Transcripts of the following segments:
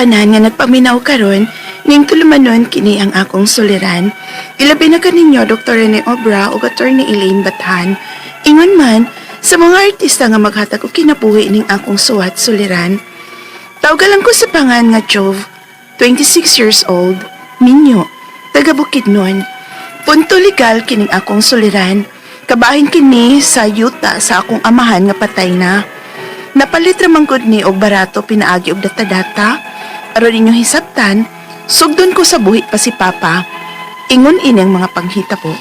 tanan nga nagpaminaw karon ning tulumanon kini ang akong suliran. Ilabi na kaninyo Dr. Rene Obra ug Attorney Elaine Bathan. Ingon man sa mga artista nga maghatag og kinabuhi ning akong suwat suliran. Tawgalan ko sa pangan nga Jove, 26 years old, Minyo, taga Bukidnon. Punto legal kining akong suliran. Kabahin kini sa yuta sa akong amahan nga patay na. Napalit ramang gud ni og barato pinaagi og data-data. Aron inyong hisabtan, sugdon ko sa buhi pa si Papa. Ingon ini ang mga panghita po.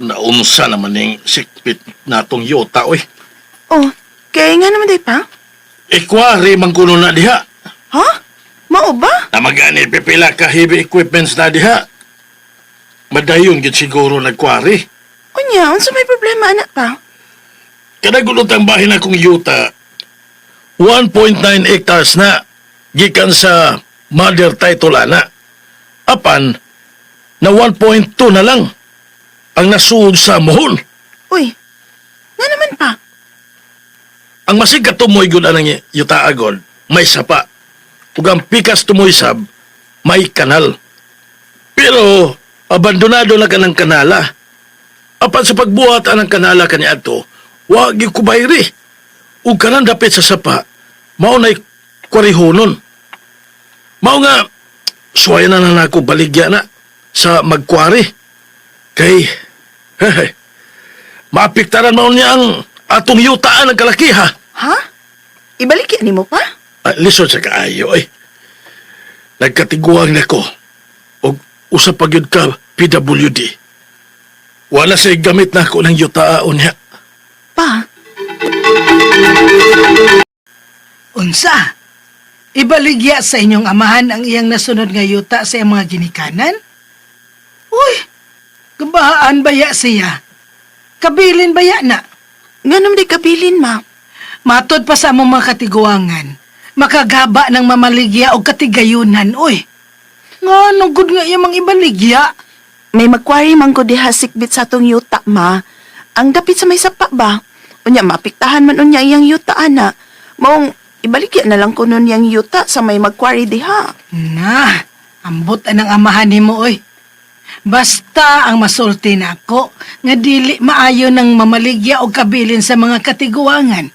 Naunsa naman ning sikpit natong yota, oy. Oh, kaya nga naman day pa? Ikwari man kuno na diha. Ha? Mao ba? Na magani pipila ka heavy equipments na diha. Madayon gid siguro nagkwari. Unya, unsa may problema anak pa? Kada gulot ang bahin akong yuta, 1.9 hectares na, gikan sa mother title ana. Apan, na 1.2 na lang ang nasuod sa mohon. Uy, nga naman pa. Ang masigat tumoy gud anang yuta agod, may sapa. Ug ang pikas tumoy sab, may kanal. Pero, abandonado na ka ng kanala. Apan sa pagbuhat anang kanala kaniadto, wa gyud ko bayri. Ug kanang dapit sa sapa, mao nay kwarihonon. Mao nga suway na na nako baligya na sa magkwari. Kay hehe. Maapiktaran mao niya ang atong yutaan ng kalakiha. Ha? Ibalik yan mo pa? Ah, lisod sa kaayo ay. Nagkatiguang na ko. O usap pagyud ka PWD. Wala sa gamit na ako ng yutaon niya. Pa, Unsa? Ibaligya sa inyong amahan ang iyang nasunod nga yuta sa iyang mga ginikanan? Uy, kabahaan baya siya? Kabilin baya na? nga naman di kabilin ma. Matod pa sa among mga katiguangan, makagaba ng mamaligya o katigayunan, uy. Nga, nugod nga iyang mga ibaligya. May magkwari man ko diha sikbit sa atong yuta ma. Ang dapit sa may sapa ba? Unya mapiktahan man unya iyang yuta ana. Maong ibalik na lang ko nun yang yuta sa may magkwari diha. Na, ambot ang amahan ni mo, oy. Basta ang masulti na ako, nga dili maayo ng mamaligya o kabilin sa mga katiguangan.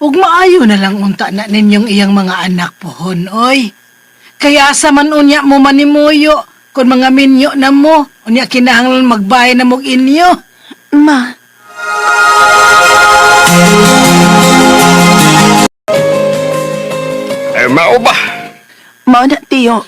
Ug maayo na lang unta na ninyong iyang mga anak pohon, oy. Kaya sa man unya mo manimuyo, kung mga minyo na mo, unya kinahanglan magbayad na mog inyo. Ma, Ay, mao ba? mao na tiyo.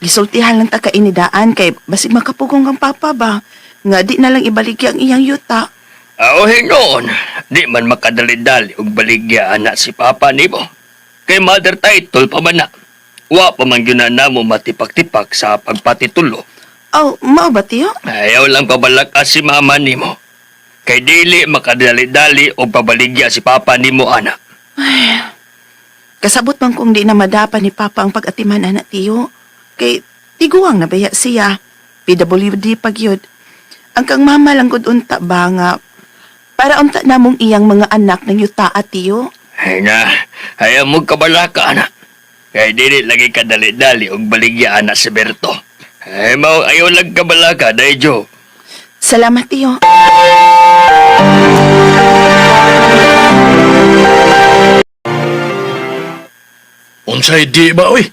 Gisultihan lang ta ka inidaan kay basig makapugong kang papa ba. Nga di na lang ibalik ang iyang yuta. Aohin noon, di man makadali-dali og baligya anak si Papa nimo. Kay mother title pa man na. Wa pa man yun na namo matipak-tipak sa pagpatitulo. Oh, mao ba tiyo? Ayaw lang pabalakas si mama nimo. Kay dili makadali-dali og pabaligya si Papa nimo anak. Kasabot man kung di na madapa ni Papa ang pag-atiman anak tiyo. Kay tiguang na baya siya. PWD pagyod. Ang kang mama lang gud unta ba nga para unta namong iyang mga anak ng yuta at tiyo. Ay na, ayaw mo kabalaka anak. Kay dili lagi kadali-dali og baligya anak si Berto. Ay mao ayaw lang kabalaka, dahil Joe. Salamat tiyo. Unsay di ba, oy?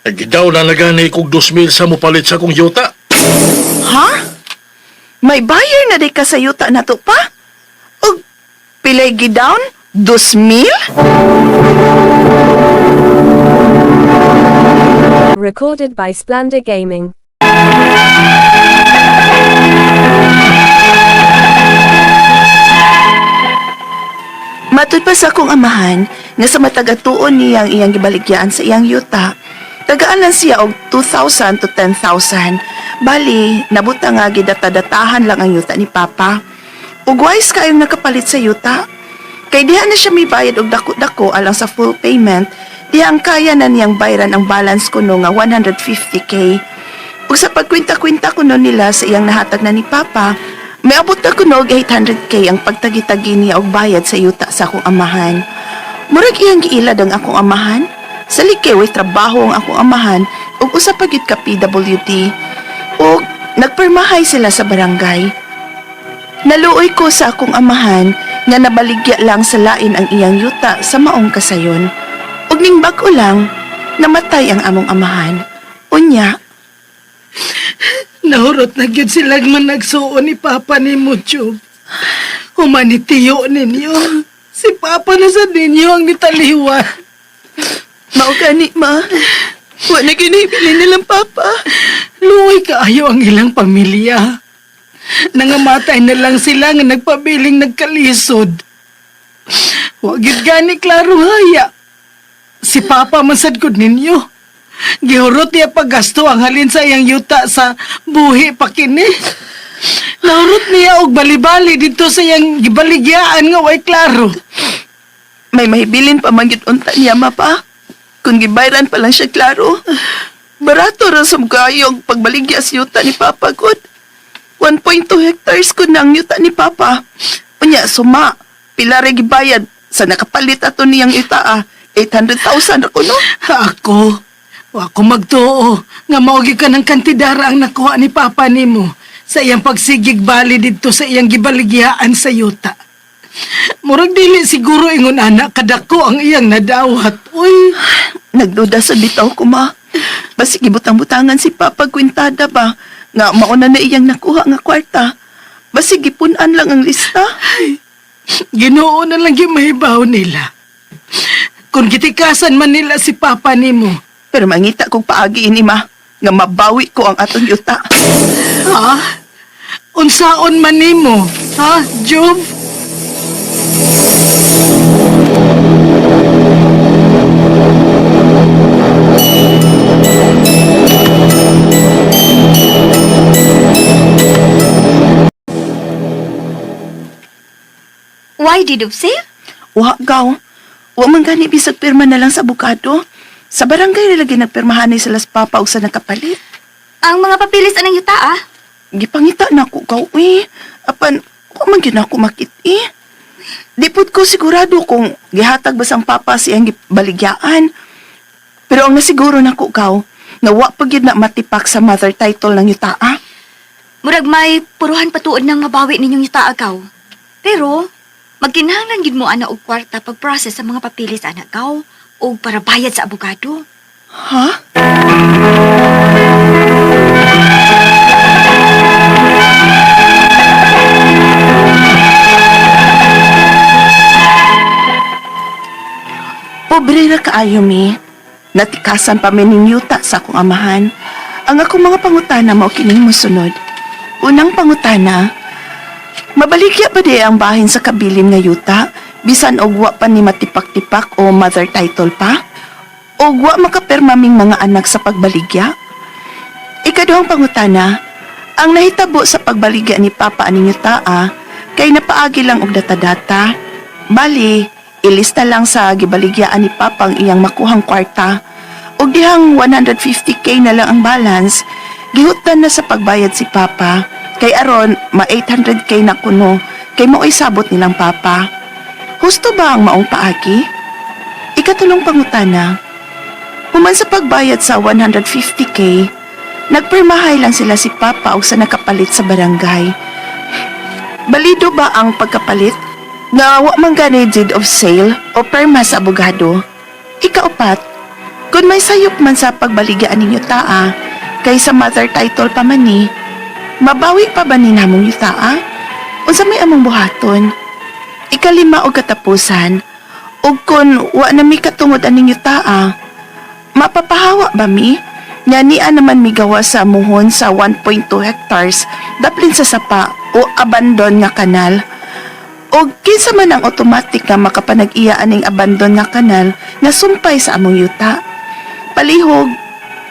Nagidaw na nagani kog 2,000 sa mupalit sa kong yuta. Ha? May buyer na di ka sa yuta na to pa? Og pilay gidown? Dos mil? Recorded by Splendor Gaming. Matud akong amahan nga sa matagatuon niyang iyang gibaligyaan sa iyang yuta, tagaan lang siya og 2,000 to 10,000. Bali, nabuta nga gidata-datahan lang ang yuta ni Papa. Ug wise kayong nakapalit sa yuta. Kay diha na siya may bayad og dako-dako alang sa full payment, diha ang kaya na niyang bayaran ang balance kuno nga 150k. Ug sa pagkwinta-kwinta kuno nila sa iyang nahatag na ni Papa, May abot na kunog 800k ang pagtagi-tagi niya og bayad sa yuta sa akong amahan. Murag iyang giilad ang akong amahan. Sa likay way trabaho ang akong amahan ug usa pa ka PWD. Ug nagpermahay sila sa barangay. Naluoy ko sa akong amahan nga nabaligya lang sa lain ang iyang yuta sa maong kasayon. Ug ning bag-o lang, namatay ang among amahan. Unya, Nahurot na gyud sila man nagsuon ni Papa ni Mucho. Humanitiyo ninyo. Si Papa na sa ninyo ang nitaliwan. mao gani ma. Wa na ginibili nilang papa. Luoy kaayo ang ilang pamilya. Nangamatay na lang sila nga nagpabiling nagkalisod. Wagid gani klaro haya. Si Papa masad gud ninyo. Gihurot niya paggasto ang halin sa iyang yuta sa buhi pa kini. Nahurot niya og bali-bali dito sa iyang gibaligyaan nga way klaro. May mahibilin pa man gyud unta niya ma pa. Kung gibayran pa lang siya klaro. Barato ra sa kayo ang pagbaligya sa yuta ni Papa good. 1.2 hectares ko ng yuta ni Papa. Unya, suma. Pila gibayad sa nakapalit ato niyang yuta ah. 800,000 ako no? Ako, wa ko magtuo nga maogi ka ng kantidara ang nakuha ni Papa nimo sa iyang pagsigig bali dito sa iyang gibaligyaan sa yuta. Murag dili siguro ingon anak kadako ang iyang nadawat. Uy, Nagduda sa bitaw ko ma. Basi gibutang-butangan si Papa Quintada ba? Nga mauna na iyang nakuha nga kwarta. Basi gipunan lang ang lista. ginoo na lang yung mahibaw nila. Kung gitikasan man nila si Papa nimo, Pero mangita kong paagi ini ma. Nga mabawi ko ang atong yuta. ha? Unsaon man nimo, ha, Job? Why did you say? Wa gaw. Wa man gani bisag pirma na lang sa abogado. Sa barangay nila ginagpirmahan ni sila sa papa ug sa nakapalit. Ang mga papilis anang yuta ah. Gipangita na ko gaw eh. Apan, man gyud ako makit eh. Di pud ko sigurado kung gihatag ba sang papa siyang baligyaan. Pero ang nasiguro na ko gaw, nga wa pa gyud na matipak sa mother title ng yutaa. Murag may puruhan patuod ng mabawi ninyong yuta agaw. Pero, magkinahanglan gid mo ana og kwarta pag-process sa mga papilis anak gaw o para bayad sa abogado. Ha? Pobre ra kaayo mi. Natikasan pa mi ning yuta sa akong amahan. Ang akong mga pangutana mao kining mosunod. Unang pangutana, mabaligya ba di ang bahin sa kabilin nga yuta bisan og wa pa ni matipak-tipak o mother title pa? O wa makapermaming mga anak sa pagbaligya? Ikaduhang pangutana, ang nahitabo sa pagbaligya ni Papa aning yutaa kay napaagi lang og data-data. Bali, ilista lang sa gibaligyaan ni Papa ang iyang makuhang kwarta. Og dihang 150k na lang ang balance, gihutan na sa pagbayad si Papa. Kay aron, ma 800k na kuno, kay mao'y sabot nilang Papa. Husto ba ang maong paagi? Ikatulong pangutana, Human sa pagbayad sa 150k, nagpermahay lang sila si Papa o sa nakapalit sa barangay. Balido ba ang pagkapalit? Nga wa man gani deed of sale o perma sa abogado? Ikaupat, kung may sayop man sa pagbaligyan ninyo taa, kay sa mother title pa man ni, mabawi pa ba ni namong yutaa? O sa may among buhaton? Ikalima o katapusan, o kung wa na mi katungod aning yutaa, Mapapahawa ba mi? Nga niya naman migawa sa muhon sa 1.2 hectares daplin sa sapa o abandon nga kanal. O kinsa man ang automatic nga makapanag-iya aning abandon nga kanal nga sumpay sa among yuta. Palihog,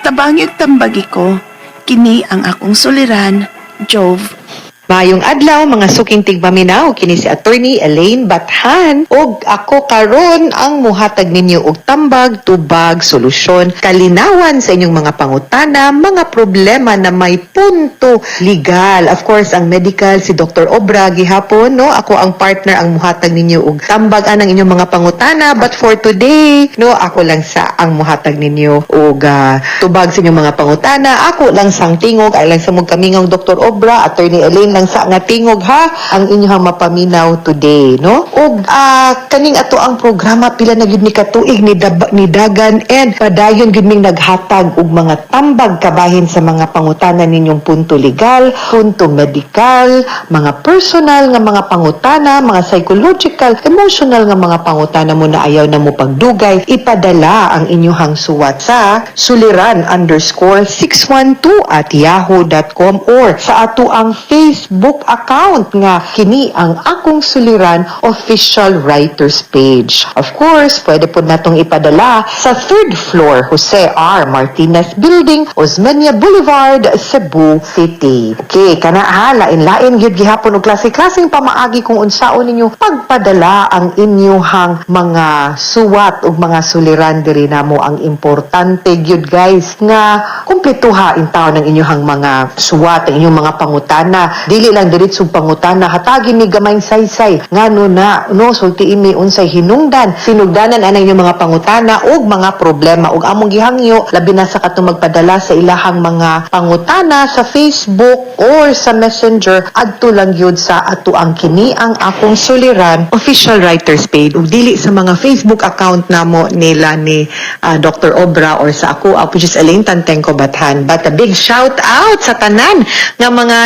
tabangyog tambagi ko, kini ang akong suliran, Jove. Mayong adlaw mga suking tigpaminaw kini si attorney Elaine Bathan ug ako karon ang muhatag ninyo og tambag, tubag, solusyon, kalinawan sa inyong mga pangutana, mga problema na may punto legal. Of course, ang medical si Dr. Obra gihapon no, ako ang partner ang muhatag ninyo og tambag anang inyong mga pangutana but for today no, ako lang sa ang muhatag ninyo og ah, tubag sa inyong mga pangutana. Ako lang sang tingog ay lang sa mong kamingong Dr. Obra, attorney Elaine lang sa nga tingog ha? Ang inyong mapaminaw today no? Ug ah, kaning ato ang programa pila na gyud ni katuig ni, Dab- ni Dagan and padayon gyud ming naghatag og mga tambag kabahin sa mga pangutana ninyong punto legal punto medical mga personal nga mga pangutana mga psychological emotional nga mga pangutana mo na ayaw na mo pagdugay. Ipadala ang inyong suwat sa suliran underscore 612 at yahoo.com or sa ato ang Facebook account nga kini ang akong suliran official writers page. Of course, pwede po natong ipadala sa third floor Jose R. Martinez Building, Osmeña Boulevard, Cebu City. Okay, kana ha, lain-lain gyud gihapon og klase-klaseng pamaagi kung unsaon ninyo pagpadala ang inyuhang mga suwat ug mga suliran diri namo ang importante gyud guys nga kumpletuha in taon ang inyuhang mga suwat, ang inyong mga pangutana. Dili lang diretso pangutana, hatagin ni gamayng saysay. Ngano na, no, sultiin mi unsay hinungdan. Sinugdanan anang inyong mga pangutana ug mga problema ug among gihangyo labi na sa katong magpadala sa ilahang mga pangutana sa Facebook or sa Messenger adto lang gyud sa ato ang kini ang akong suliran official writers page ug dili sa mga Facebook account namo nila ni ah, Dr. Obra or sa ako uh, which is Elaine Tantengco Bathan but a big shout out sa tanan nga mga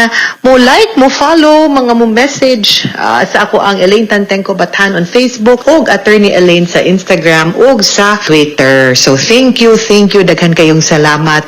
mo like mo follow mga mo message. Ah, sa ako ang Elaine Tantengco Bathan on Facebook ug attorney Elaine sa Instagram ug sa Twitter. So thank you thank you. Daghan kayong salamat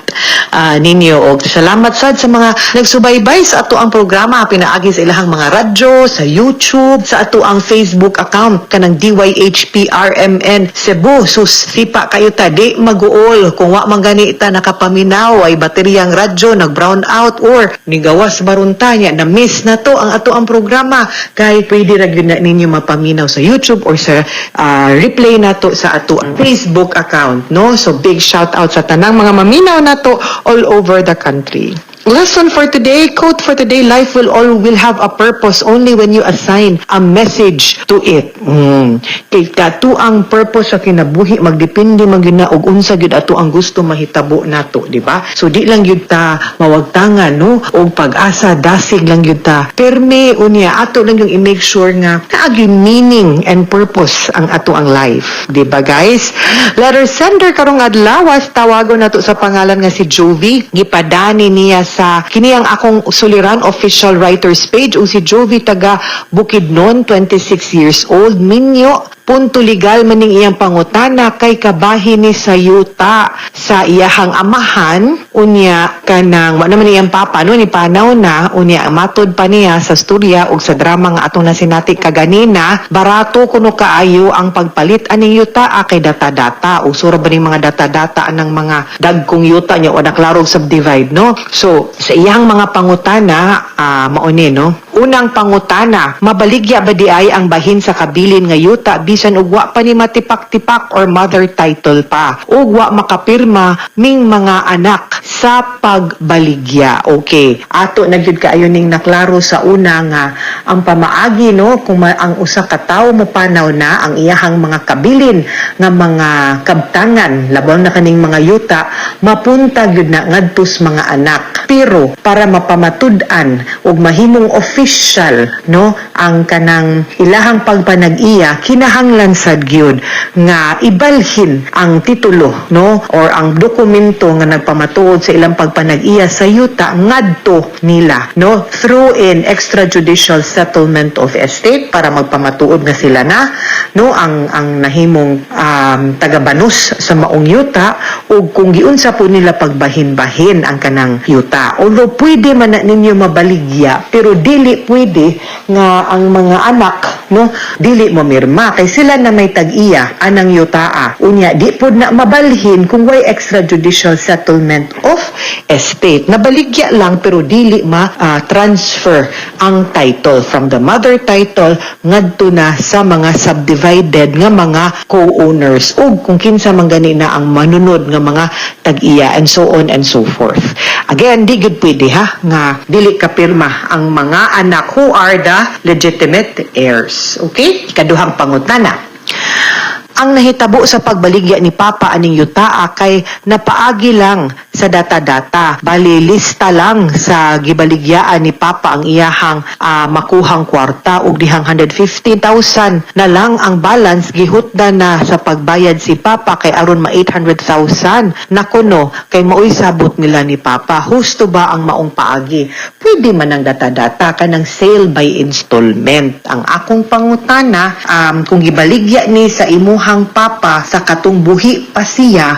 ah, ninyo. Ug salamat sad sa mga nagsubaybay sa ato ang programa. Pinaagi sa ilahang mga radyo sa YouTube sa ato ang Facebook account kanang DYHPRMN Cebu. Sus sipa kayo ta di maguol. Kung wa man gani ta nakapaminaw. Ay bateryang radyo nag brown out or nigawas barunta niya na miss na to ang ato ang programa. Kay pwede ra gyud ninyo mapaminaw sa YouTube or sa ah, replay nato sa ato ang Facebook account no? So big shout out sa tanang mga maminaw nato all over the country Lesson for today, quote for today, life will all will have a purpose only when you assign a message to it. Mm. Kay kato ang purpose sa kinabuhi magdepende man og unsa gyud ato ang gusto mahitabo nato, di ba? So di lang gyud ta mawagtangan no og pag-asa dasig lang gyud ta. Perme unya ato lang yung i-make sure nga naagi meaning and purpose ang ato ang life, di ba guys? Letter sender karong adlaw tawagon nato sa pangalan nga si Jovi gipadani niya sa kini ang akong suliran official writers page o si Jovi taga Bukidnon 26 years old minyo punto legal maning iyang pangutana kay kabahin ni sa yuta sa iyahang amahan unya kanang wa naman iyang papa no ni panaw na unya matod pa niya sa storya ug sa drama nga atong nasinati kaganina barato kuno kaayo ang pagpalit aning yuta kay data-data. Usura ba ning mga data-data anang mga dagkong yuta nya wala klarong subdivide no? So sa iyang mga pangutana ah, mauni no? Unang pangutana mabaligya ba di ay ang bahin sa kabilin nga yuta bisan ug wa pa ni matipak-tipak or mother title pa. Ug wa makapirma ming mga anak sa pagbaligya. Okay. Ato na gyud kaayo ning naklaro sa una nga ang pamaagi no? Kung ma- ang usa ka tawo mo panaw na ang iyahang mga kabilin nga mga kabtangan. Labaw na kaning mga yuta mapunta gyud na ngadtos mga anak pero para mapamatud-an ug mahimong official no ang kanang ilahang pagpanag-iya kinahanglan sad gyud nga ibalhin ang titulo no or ang dokumento nga nagpamatuod sa ilang pagpanag-iya sa yuta ngadto nila no through in extrajudicial settlement of estate para magpamatuod nga sila na no ang ang nahimong um, tagabanos sa maong yuta o kung giunsa po nila pagbahin-bahin ang kanang yuta. Although pwede man na ninyo mabaligya pero dili pwede nga ang mga anak no dili mo mirma kay sila na may tag-iya anang yutaa. Unya di pod na mabalhin kung way extrajudicial settlement of estate. Nabaligya lang pero dili ma-transfer ang title from the mother title ngadto na sa mga subdivided nga mga co-owners ug kung kinsa man gani na ang manunod nga mga tag-iya and so on and so forth. Again, di gud pwede ha nga dili ka pirma ang mga anak who are the legitimate heirs. Okay? Ikaduhang pangutana. Ang nahitabo sa pagbaligya ni Papa aning yutaa kay napaagi lang sa data-data. Bali, lista lang sa gibaligyaan ni Papa ang iyahang ah, makuhang kwarta ug dihang 150,000 na lang ang balance gihutda na sa pagbayad si Papa kay aron ma 800,000. Nako no, kay maoy sabot nila ni Papa. Husto ba ang maong paagi? Pwede man ang data-data kanang sale by installment. Ang akong pangutana, um, kung gibaligya ni sa imuhang papa sa katong buhi pa siya,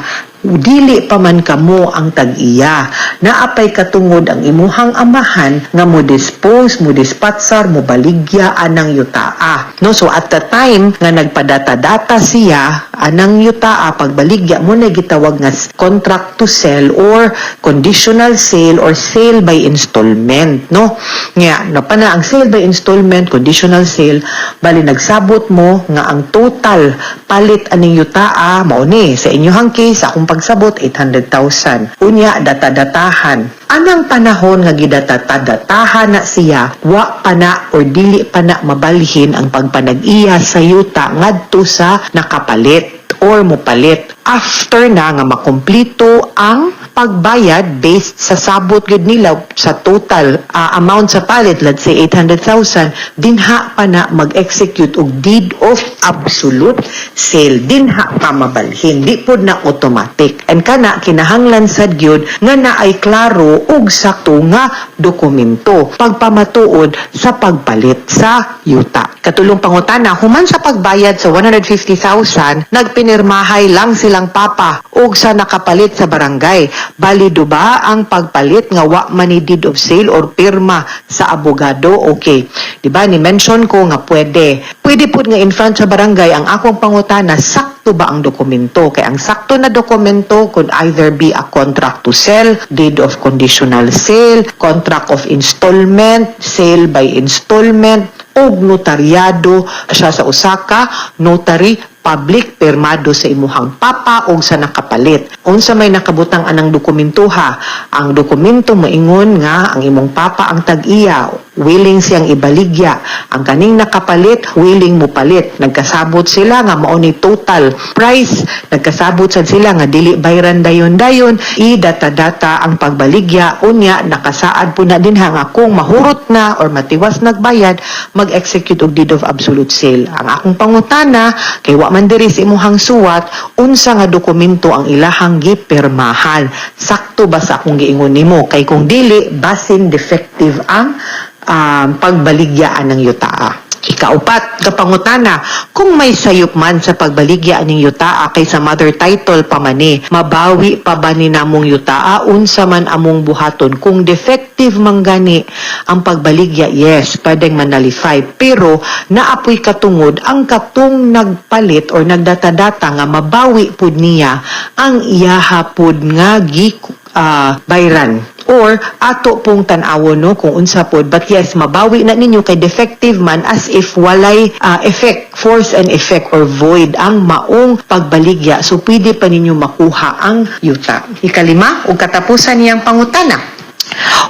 dili pa man kamo ang tag-iya. Naapay katungod ang imuhang amahan nga mo dispose, mo dispatsar, mo baligya anang yutaa. No, so at the time nga nagpadata-data siya anang yutaa pagbaligya mo na gitawag nga contract to sell or conditional sale or sale by installment, no? Nga napana ang sale by installment, conditional sale, bali nagsabot mo nga ang total palit aning yutaa mao ni sa inyong case akong pagsabot 800,000. Unya data-datahan. Anang panahon nga gidatata-datahan na siya wa pa na or dili pa na mabalhin ang pagpanag-iya sa yuta ngadto sa nakapalit or mupalit after na nga makumplito ang pagbayad based sa sabot gud nila sa total ah, amount sa palit let's say 800,000 dinha pa na mag-execute og deed of absolute sale. Dinha pa mabalhin di pod na automatic. And kana kinahanglan sad gyud nga naay klaro ug sakto nga dokumento pagpamatuod sa pagpalit sa yuta. Katulong pangutana human sa pagbayad sa 150,000 nagpinirmahay lang silang papa ug sa nakapalit sa barangay. Balido ba ang pagpalit nga wa man ni deed of sale or pirma sa abogado okay? Di ba ni mention ko nga pwede. Pwede pud nga in front sa barangay ang akong pangutana sakto ba ang dokumento? Kay ang sakto na dokumento could either be a contract to sell deed of conditional sale contract of installment sale by installment og notaryado siya sa usaka notary public permado sa imuhang papa o sa nakapalit. Unsa may nakabutang anang dokumento ha, ang dokumento moingon nga ang imong papa ang tag-iya, willing siyang ibaligya. Ang kaning nakapalit, willing mo palit. Nagkasabot sila nga mao ni total price, nagkasabot sad sila nga dili bayran dayon-dayon, i-data-data ang pagbaligya unya nakasaad po na din ha nga kung mahurot na or matiwas nagbayad, mag-execute og deed of absolute sale. Ang akong pangutana kay wa man diri sa imuhang suwat unsa nga dokumento ang ilahang gipirmahan. Sakto ba sa akong giingon nimo kay kung dili basin defective ang um, pagbaligyaan ng yutaa. Ikaupat, kapangutana, kung may sayop man sa pagbaligya ning yutaa kay sa mother title pa mani, mabawi pa ba ni namong yutaa unsa man among buhaton? Kung defective man gani ang pagbaligya, yes, pwedeng manalify. Pero naapoy katungod ang katong nagpalit or nagdata-data nga mabawi pud niya ang iyaha pud nga gi ah, bayran. Or ato pong tan-awon no kung unsa pod. But yes mabawi na ninyo kay defective man as if walay ah, effect force and effect or void ang maong pagbaligya. So pwede pa ninyo makuha ang yuta. Ikalima ug katapusan niyang pangutana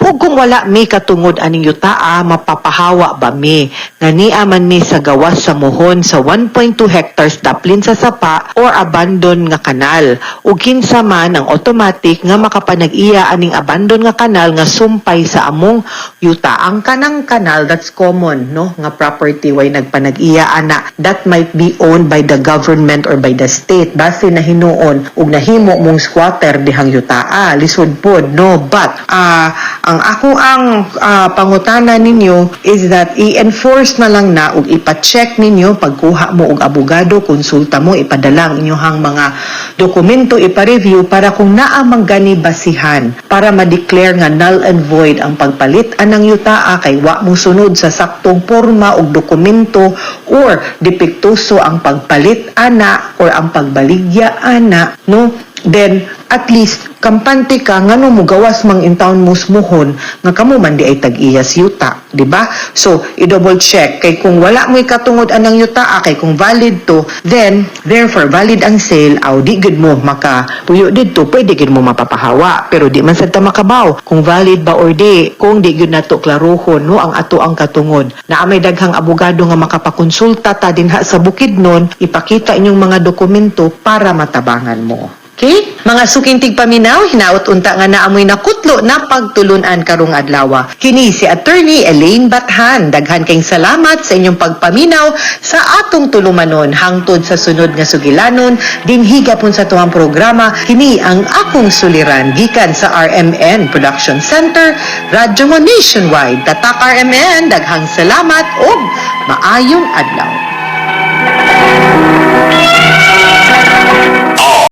Ug kung wala mi katungod aning yutaa, mapapahawa ba mi? Nga niya man mi sa gawas sa muhon sa 1.2 hectares daplin sa sapa or abandon nga kanal. Ug kinsa man ang automatic nga makapanag-iya aning abandon nga kanal nga sumpay sa among yuta. Ang kanang kanal, that's common, no? Nga property way nagpanag-iya ana. That might be owned by the government or by the state. Base na hinuon ug nahimo mong squatter dihang yutaa. Lisod pod, no? But, ah, ang ako ang ah, pangutana ninyo is that i-enforce na lang na ug ipa-check ninyo pagkuha mo og abogado, konsulta mo, ipadala ang inyong mga dokumento, ipa-review para kung naa mang gani basihan para ma-declare nga null and void ang pagpalit anang yutaa kay wa mo sunod sa saktong porma og dokumento or depektoso ang pagpalit ana or ang pagbaligya ana no then at least kampante ka ngano mo gawas mang in town mo nga kamo man di ay tag-iyas yuta di ba? So i-double check kay kung wala mo katungod anang yuta ah, kay kung valid to then therefore valid ang sale aw di gid mo maka puyo didto pwede gid mo mapapahawa pero di man sad ta makabaw kung valid ba or di kung di gid nato klarohon no ang ato ang katungod. Na may daghang abogado nga makapakonsulta ta dinha sa bukid nun ipakita inyong mga dokumento para matabangan mo Okay? Mga suking tigpaminaw, hinaot unta nga naamoy nakutlo na pagtulunan karong adlaw. Kini si Attorney Elaine Bathan. Daghan kayong salamat sa inyong pagpaminaw sa atong tulumanon hangtod sa sunod nga sugilanon dinhi gapon sa tuwang programa kini ang akong suliran gikan sa RMN Production Center Radyo mo Nationwide. Tatak RMN, daghang salamat ug maayong adlaw.